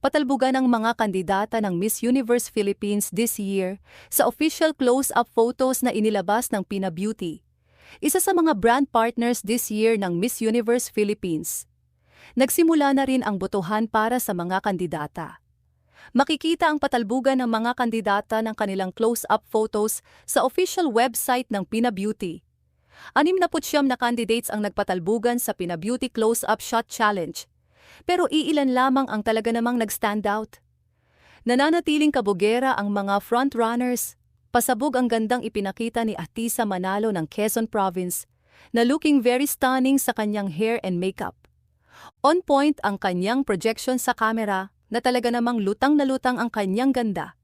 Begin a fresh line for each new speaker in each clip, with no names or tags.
patalbugan ang mga kandidata ng Miss Universe Philippines this year sa official close-up photos na inilabas ng Pina Beauty, isa sa mga brand partners this year ng Miss Universe Philippines. Nagsimula na rin ang botohan para sa mga kandidata. Makikita ang patalbugan ng mga kandidata ng kanilang close-up photos sa official website ng Pina Beauty. Anim na putsyam na candidates ang nagpatalbugan sa Pina Beauty Close-Up Shot Challenge, pero iilan lamang ang talaga namang nag-stand out. Nananatiling kabugera ang mga frontrunners. Pasabog ang gandang ipinakita ni Atisa Manalo ng Quezon Province na looking very stunning sa kanyang hair and makeup. On point ang kanyang projection sa camera na talaga namang lutang na lutang ang kanyang ganda.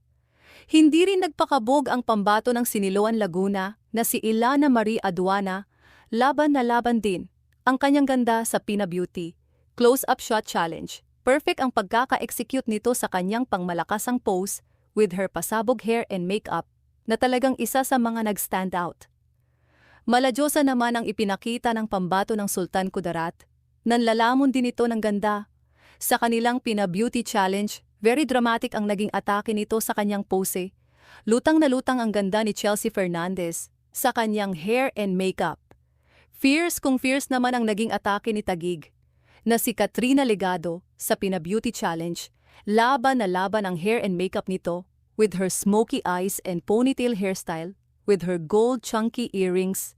Hindi rin nagpakabog ang pambato ng Siniloan Laguna na si Ilana Marie Aduana, laban na laban din ang kanyang ganda sa Pina Beauty Close-Up Shot Challenge. Perfect ang pagkaka-execute nito sa kanyang pangmalakasang pose with her pasabog hair and makeup na talagang isa sa mga nag-stand out. Maladyosa naman ang ipinakita ng pambato ng Sultan Kudarat. Nanlalamon din ito ng ganda. Sa kanilang Pina Beauty Challenge, very dramatic ang naging atake nito sa kanyang pose. Lutang na lutang ang ganda ni Chelsea Fernandez sa kanyang hair and makeup. Fierce kung fierce naman ang naging atake ni Tagig na si Katrina Legado sa Pina Beauty Challenge. Laban na laban ang hair and makeup nito with her smoky eyes and ponytail hairstyle with her gold chunky earrings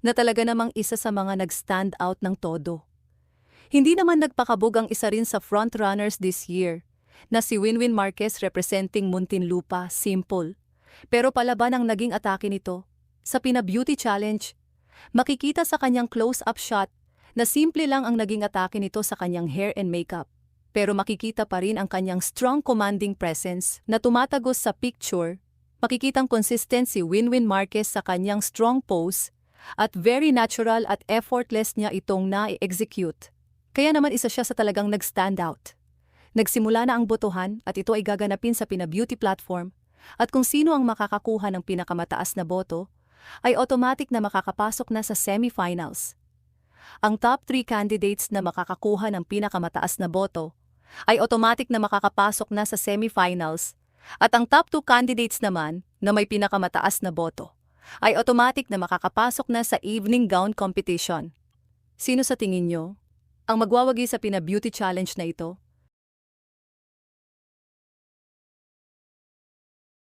na talaga namang isa sa mga nag-stand out ng todo. Hindi naman nagpakabog ang isa rin sa frontrunners this year na si Winwin Marquez representing Muntinlupa, simple. Pero palaban ang naging atake nito. Sa Pina Beauty Challenge, makikita sa kanyang close-up shot na simple lang ang naging atake nito sa kanyang hair and makeup. Pero makikita pa rin ang kanyang strong commanding presence na tumatagos sa picture. Makikitang consistent si Winwin Marquez sa kanyang strong pose at very natural at effortless niya itong na-execute. Kaya naman isa siya sa talagang nag-stand out. Nagsimula na ang botohan at ito ay gaganapin sa Pina Beauty platform at kung sino ang makakakuha ng pinakamataas na boto, ay automatic na makakapasok na sa semifinals. Ang top 3 candidates na makakakuha ng pinakamataas na boto ay automatic na makakapasok na sa semifinals at ang top 2 candidates naman na may pinakamataas na boto ay automatic na makakapasok na sa evening gown competition. Sino sa tingin nyo ang magwawagi sa Pina Beauty Challenge na ito?